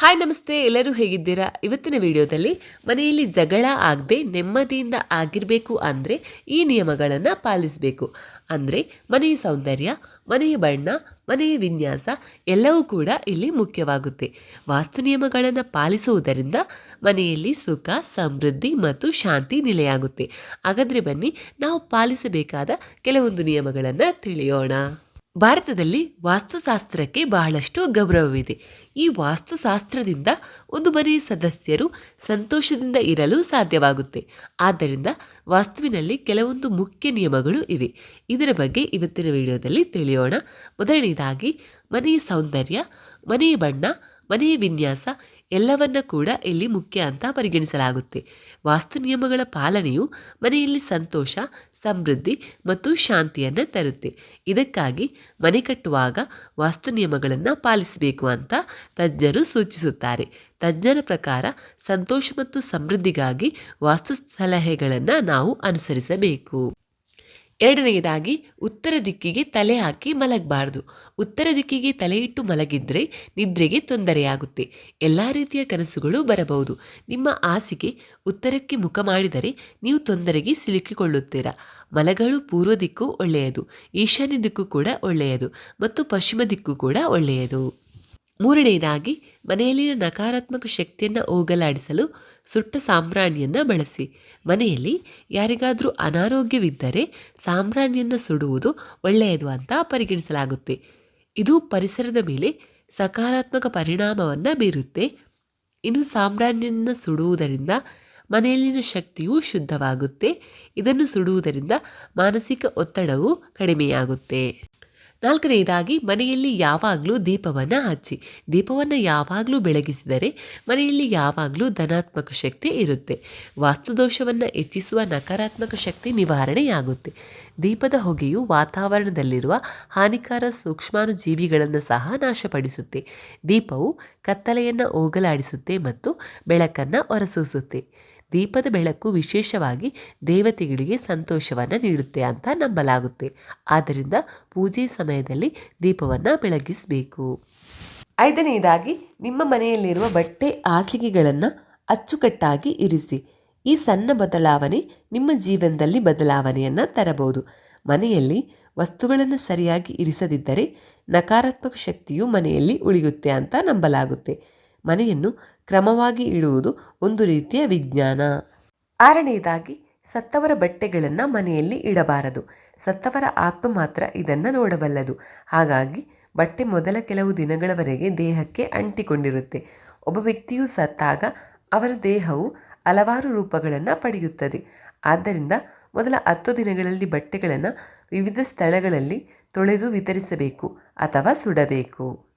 Hi ನಮಸ್ತೆ, ಎಲ್ಲರೂ ಹೇಗಿದ್ದೀರಾ? ಇವತ್ತಿನ ವಿಡಿಯೋದಲ್ಲಿ ಮನೆಯಲ್ಲಿ ಜಗಳ ಆಗದೆ ನೆಮ್ಮದಿಯಿಂದ ಆಗಿರಬೇಕು ಅಂದರೆ ಈ ನಿಯಮಗಳನ್ನು ಪಾಲಿಸಬೇಕು. ಅಂದರೆ ಮನೆಯ ಸೌಂದರ್ಯ, ಮನೆಯ ಬಣ್ಣ, ಮನೆಯ ವಿನ್ಯಾಸ ಎಲ್ಲವೂ ಕೂಡ ಇಲ್ಲಿ ಮುಖ್ಯವಾಗುತ್ತೆ. ವಾಸ್ತು ನಿಯಮಗಳನ್ನು ಪಾಲಿಸುವುದರಿಂದ ಮನೆಯಲ್ಲಿ ಸುಖ, ಸಮೃದ್ಧಿ ಮತ್ತು ಶಾಂತಿ ನೆಲೆಯಾಗುತ್ತೆ. ಹಾಗಾದರೆ ಬನ್ನಿ, ನಾವು ಪಾಲಿಸಬೇಕಾದ ಕೆಲವೊಂದು ನಿಯಮಗಳನ್ನು ತಿಳಿಯೋಣ. ಭಾರತದಲ್ಲಿ ವಾಸ್ತುಶಾಸ್ತ್ರಕ್ಕೆ ಬಹಳಷ್ಟು ಗೌರವವಿದೆ. ಈ ವಾಸ್ತುಶಾಸ್ತ್ರದಿಂದ ಒಂದು ಮನೆಯ ಸದಸ್ಯರು ಸಂತೋಷದಿಂದ ಇರಲು ಸಾಧ್ಯವಾಗುತ್ತೆ. ಆದ್ದರಿಂದ ವಾಸ್ತುವಿನಲ್ಲಿ ಕೆಲವೊಂದು ಮುಖ್ಯ ನಿಯಮಗಳು ಇವೆ. ಇದರ ಬಗ್ಗೆ ಇವತ್ತಿನ ವಿಡಿಯೋದಲ್ಲಿ ತಿಳಿಯೋಣ. ಮೊದಲನೇದಾಗಿ, ಮನೆಯ ಸೌಂದರ್ಯ, ಮನೆಯ ಬಣ್ಣ, ಮನೆಯ ವಿನ್ಯಾಸ ಎಲ್ಲವನ್ನ ಕೂಡ ಇಲ್ಲಿ ಮುಖ್ಯ ಅಂತ ಪರಿಗಣಿಸಲಾಗುತ್ತೆ. ವಾಸ್ತು ನಿಯಮಗಳ ಪಾಲನೆಯು ಮನೆಯಲ್ಲಿ ಸಂತೋಷ ಸಮೃದ್ಧಿ ಮತ್ತು ಶಾಂತಿಯನ್ನು ತರುತ್ತೆ. ಇದಕ್ಕಾಗಿ ಮನೆ ಕಟ್ಟುವಾಗ ವಾಸ್ತು ನಿಯಮಗಳನ್ನು ಪಾಲಿಸಬೇಕು ಅಂತ ತಜ್ಞರು ಸೂಚಿಸುತ್ತಾರೆ. ತಜ್ಞರ ಪ್ರಕಾರ ಸಂತೋಷ ಮತ್ತು ಸಮೃದ್ಧಿಗಾಗಿ ವಾಸ್ತು ಸಲಹೆಗಳನ್ನು ನಾವು ಅನುಸರಿಸಬೇಕು. ಎರಡನೆಯದಾಗಿ ಉತ್ತರ ದಿಕ್ಕಿಗೆ ತಲೆ ಹಾಕಿ ಮಲಗಬಾರ್ದು. ಉತ್ತರ ದಿಕ್ಕಿಗೆ ತಲೆಯಿಟ್ಟು ಮಲಗಿದ್ರೆ ನಿದ್ರೆಗೆ ತೊಂದರೆಯಾಗುತ್ತೆ. ಎಲ್ಲ ರೀತಿಯ ಕನಸುಗಳು ಬರಬಹುದು. ನಿಮ್ಮ ಹಾಸಿಗೆ ಉತ್ತರಕ್ಕೆ ಮುಖ ಮಾಡಿದರೆ ನೀವು ತೊಂದರೆಗೆ ಸಿಲುಕಿಕೊಳ್ಳುತ್ತೀರಾ. ಮಲಗಳು ಪೂರ್ವ ದಿಕ್ಕು ಒಳ್ಳೆಯದು. ಈಶಾನ್ಯ ದಿಕ್ಕು ಕೂಡ ಒಳ್ಳೆಯದು ಮತ್ತು ಪಶ್ಚಿಮ ದಿಕ್ಕು ಕೂಡ ಒಳ್ಳೆಯದು. ಮೂರನೆಯದಾಗಿ ಮನೆಯಲ್ಲಿನ ನಕಾರಾತ್ಮಕ ಶಕ್ತಿಯನ್ನು ಹೋಗಲಾಡಿಸಲು ಸುಟ್ಟ ಸಾಂಬ್ರಾಣಿಯನ್ನು ಬಳಸಿ. ಮನೆಯಲ್ಲಿ ಯಾರಿಗಾದರೂ ಅನಾರೋಗ್ಯವಿದ್ದರೆ ಸಾಂಬ್ರಾಣಿಯನ್ನು ಸುಡುವುದು ಒಳ್ಳೆಯದು ಅಂತ ಪರಿಗಣಿಸಲಾಗುತ್ತೆ. ಇದು ಪರಿಸರದ ಮೇಲೆ ಸಕಾರಾತ್ಮಕ ಪರಿಣಾಮವನ್ನು ಬೀರುತ್ತೆ. ಇನ್ನು ಸಾಂಬ್ರಾಣಿಯನ್ನು ಸುಡುವುದರಿಂದ ಮನೆಯಲ್ಲಿನ ಶಕ್ತಿಯು ಶುದ್ಧವಾಗುತ್ತೆ. ಇದನ್ನು ಸುಡುವುದರಿಂದ ಮಾನಸಿಕ ಒತ್ತಡವು ಕಡಿಮೆಯಾಗುತ್ತೆ. ನಾಲ್ಕನೆಯದಾಗಿ ಮನೆಯಲ್ಲಿ ಯಾವಾಗಲೂ ದೀಪವನ್ನು ಹಚ್ಚಿ. ದೀಪವನ್ನು ಯಾವಾಗಲೂ ಬೆಳಗಿಸಿದರೆ ಮನೆಯಲ್ಲಿ ಯಾವಾಗಲೂ ಧನಾತ್ಮಕ ಶಕ್ತಿ ಇರುತ್ತೆ. ವಾಸ್ತುದೋಷವನ್ನು ಹೆಚ್ಚಿಸುವ ನಕಾರಾತ್ಮಕ ಶಕ್ತಿ ನಿವಾರಣೆಯಾಗುತ್ತೆ. ದೀಪದ ಹೊಗೆಯು ವಾತಾವರಣದಲ್ಲಿರುವ ಹಾನಿಕಾರ ಸೂಕ್ಷ್ಮಾನು ಜೀವಿಗಳನ್ನು ಸಹ ನಾಶಪಡಿಸುತ್ತೆ. ದೀಪವು ಕತ್ತಲೆಯನ್ನು ಹೋಗಲಾಡಿಸುತ್ತೆ ಮತ್ತು ಬೆಳಕನ್ನು ಹೊರಸೂಸುತ್ತೆ. ದೀಪದ ಬೆಳಕು ವಿಶೇಷವಾಗಿ ದೇವತೆಗಳಿಗೆ ಸಂತೋಷವನ್ನು ನೀಡುತ್ತೆ ಅಂತ ನಂಬಲಾಗುತ್ತೆ. ಆದ್ದರಿಂದ ಪೂಜೆ ಸಮಯದಲ್ಲಿ ದೀಪವನ್ನು ಬೆಳಗಿಸಬೇಕು. ಐದನೆಯದಾಗಿ ನಿಮ್ಮ ಮನೆಯಲ್ಲಿರುವ ಬಟ್ಟೆ ಹಾಸಿಗೆಗಳನ್ನು ಅಚ್ಚುಕಟ್ಟಾಗಿ ಇರಿಸಿ. ಈ ಸಣ್ಣ ಬದಲಾವಣೆ ನಿಮ್ಮ ಜೀವನದಲ್ಲಿ ಬದಲಾವಣೆಯನ್ನು ತರಬಹುದು. ಮನೆಯಲ್ಲಿ ವಸ್ತುಗಳನ್ನು ಸರಿಯಾಗಿ ಇರಿಸದಿದ್ದರೆ ನಕಾರಾತ್ಮಕ ಶಕ್ತಿಯು ಮನೆಯಲ್ಲಿ ಉಳಿಯುತ್ತೆ ಅಂತ ನಂಬಲಾಗುತ್ತೆ. ಮನೆಯನ್ನು ಕ್ರಮವಾಗಿ ಇಡುವುದು ಒಂದು ರೀತಿಯ ವಿಜ್ಞಾನ. ಆರನೆಯದಾಗಿ, ಸತ್ತವರ ಬಟ್ಟೆಗಳನ್ನು ಮನೆಯಲ್ಲಿ ಇಡಬಾರದು. ಸತ್ತವರ ಆತ್ಮ ಮಾತ್ರ ಇದನ್ನು ನೋಡಬಲ್ಲದು. ಹಾಗಾಗಿ, ಬಟ್ಟೆ ಮೊದಲ ಕೆಲವು ದಿನಗಳವರೆಗೆ ದೇಹಕ್ಕೆ ಅಂಟಿಕೊಂಡಿರುತ್ತೆ. ಒಬ್ಬ ವ್ಯಕ್ತಿಯು ಸತ್ತಾಗ ಅವರ ದೇಹವು ಹಲವಾರು ರೂಪಗಳನ್ನು ಪಡೆಯುತ್ತದೆ. ಆದ್ದರಿಂದ, ಮೊದಲ ಹತ್ತು ದಿನಗಳಲ್ಲಿ ಬಟ್ಟೆಗಳನ್ನು ವಿವಿಧ ಸ್ಥಳಗಳಲ್ಲಿ ತೊಳೆದು ವಿತರಿಸಬೇಕು ಅಥವಾ ಸುಡಬೇಕು.